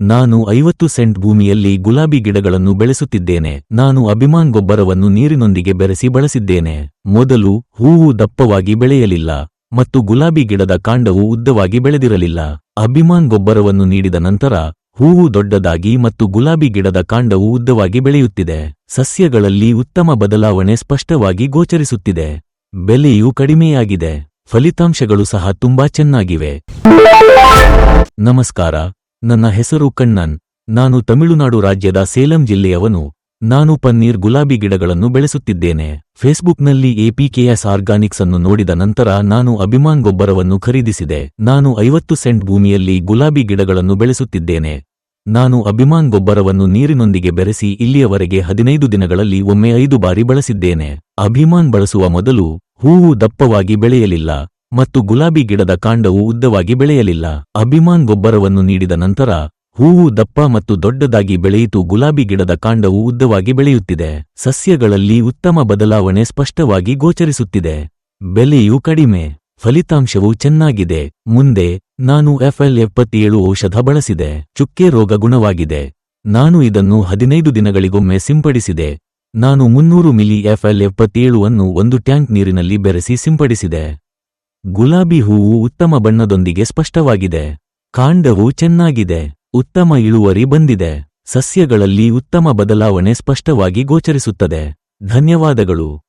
ನಾನು ಐವತ್ತು ಸೆಂಟ್ ಭೂಮಿಯಲ್ಲಿ ಗುಲಾಬಿ ಗಿಡಗಳನ್ನು ಬೆಳೆಸುತ್ತಿದ್ದೇನೆ. ನಾನು ಅಭಿಮಾನ್ ಗೊಬ್ಬರವನ್ನು ನೀರಿನೊಂದಿಗೆ ಬೆರೆಸಿ ಬಳಸಿದ್ದೇನೆ. ಮೊದಲು ಹೂವು ದಪ್ಪವಾಗಿ ಬೆಳೆಯಲಿಲ್ಲ ಮತ್ತು ಗುಲಾಬಿ ಗಿಡದ ಕಾಂಡವು ಉದ್ದವಾಗಿ ಬೆಳೆದಿರಲಿಲ್ಲ. ಅಭಿಮಾನ್ ಗೊಬ್ಬರವನ್ನು ನೀಡಿದ ನಂತರ ಹೂವು ದೊಡ್ಡದಾಗಿ ಮತ್ತು ಗುಲಾಬಿ ಗಿಡದ ಕಾಂಡವು ಉದ್ದವಾಗಿ ಬೆಳೆಯುತ್ತಿದೆ. ಸಸ್ಯಗಳಲ್ಲಿ ಉತ್ತಮ ಬದಲಾವಣೆ ಸ್ಪಷ್ಟವಾಗಿ ಗೋಚರಿಸುತ್ತಿದೆ. ಬೆಲೆಯು ಕಡಿಮೆಯಾಗಿದೆ. ಫಲಿತಾಂಶಗಳು ಸಹ ತುಂಬಾ ಚೆನ್ನಾಗಿವೆ. ನಮಸ್ಕಾರ. ನನ್ನ ಹೆಸರು ಕಣ್ಣನ್. ನಾನು ತಮಿಳುನಾಡು ರಾಜ್ಯದ ಸೇಲಂ ಜಿಲ್ಲೆಯವನು. ನಾನು ಪನ್ನೀರ್ ಗುಲಾಬಿ ಗಿಡಗಳನ್ನು ಬೆಳೆಸುತ್ತಿದ್ದೇನೆ. ಫೇಸ್ಬುಕ್ನಲ್ಲಿ ಎಪಿಕೆಎಸ್ ಆರ್ಗಾನಿಕ್ಸ್ ಅನ್ನು ನೋಡಿದ ನಂತರ ನಾನು ಅಭಿಮಾನ್ ಗೊಬ್ಬರವನ್ನು ಖರೀದಿಸಿದೆ. ನಾನು ಐವತ್ತು ಸೆಂಟ್ ಭೂಮಿಯಲ್ಲಿ ಗುಲಾಬಿ ಗಿಡಗಳನ್ನು ಬೆಳೆಸುತ್ತಿದ್ದೇನೆ. ನಾನು ಅಭಿಮಾನ್ ಗೊಬ್ಬರವನ್ನು ನೀರಿನೊಂದಿಗೆ ಬೆರೆಸಿ ಇಲ್ಲಿಯವರೆಗೆ ಹದಿನೈದು ದಿನಗಳಲ್ಲಿ ಒಮ್ಮೆ ಐದು ಬಾರಿ ಬಳಸಿದ್ದೇನೆ. ಅಭಿಮಾನ್ ಬಳಸುವ ಮೊದಲು ಹೂವು ದಪ್ಪವಾಗಿ ಬೆಳೆಯಲಿಲ್ಲ. ಮತ್ತು ಗುಲಾಬಿ ಗಿಡದ ಕಾಂಡವು ಉದ್ದವಾಗಿ ಬೆಳೆಯಲಿಲ್ಲ. ಅಭಿಮಾನ್ ಗೊಬ್ಬರವನ್ನು ನೀಡಿದ ನಂತರ ಹೂವು ದಪ್ಪ ಮತ್ತು ದೊಡ್ಡದಾಗಿ ಬೆಳೆಯಿತು. ಗುಲಾಬಿ ಗಿಡದ ಕಾಂಡವು ಉದ್ದವಾಗಿ ಬೆಳೆಯುತ್ತಿದೆ. ಸಸ್ಯಗಳಲ್ಲಿ ಉತ್ತಮ ಬದಲಾವಣೆ ಸ್ಪಷ್ಟವಾಗಿ ಗೋಚರಿಸುತ್ತಿದೆ. ಬೆಲೆಯೂ ಕಡಿಮೆ. ಫಲಿತಾಂಶವು ಚೆನ್ನಾಗಿದೆ. ಮುಂದೆ ನಾನು ಎಫ್ಎಲ್ ಎಪ್ಪತ್ತೇಳು ಔಷಧ ಬಳಸಿದೆ. ಚುಕ್ಕೆ ರೋಗ ಗುಣವಾಗಿದೆ. ನಾನು ಇದನ್ನು ಹದಿನೈದು ದಿನಗಳಿಗೊಮ್ಮೆ ಸಿಂಪಡಿಸಿದೆ. ನಾನು ಮುನ್ನೂರು ಮಿಲಿ ಎಫ್ಎಲ್ ಎಪ್ಪತ್ತೇಳು ಅನ್ನು ಒಂದು ಟ್ಯಾಂಕ್ ನೀರಿನಲ್ಲಿ ಬೆರೆಸಿ ಸಿಂಪಡಿಸಿದೆ. ಗುಲಾಬಿ ಹೂವು ಉತ್ತಮ ಬಣ್ಣದೊಂದಿಗೆ ಸ್ಪಷ್ಟವಾಗಿದೆ. ಕಾಂಡವು ಚೆನ್ನಾಗಿದೆ. ಉತ್ತಮ ಇಳುವರಿ ಬಂದಿದೆ. ಸಸ್ಯಗಳಲ್ಲಿ ಉತ್ತಮ ಬದಲಾವಣೆ ಸ್ಪಷ್ಟವಾಗಿ ಗೋಚರಿಸುತ್ತದೆ. ಧನ್ಯವಾದಗಳು.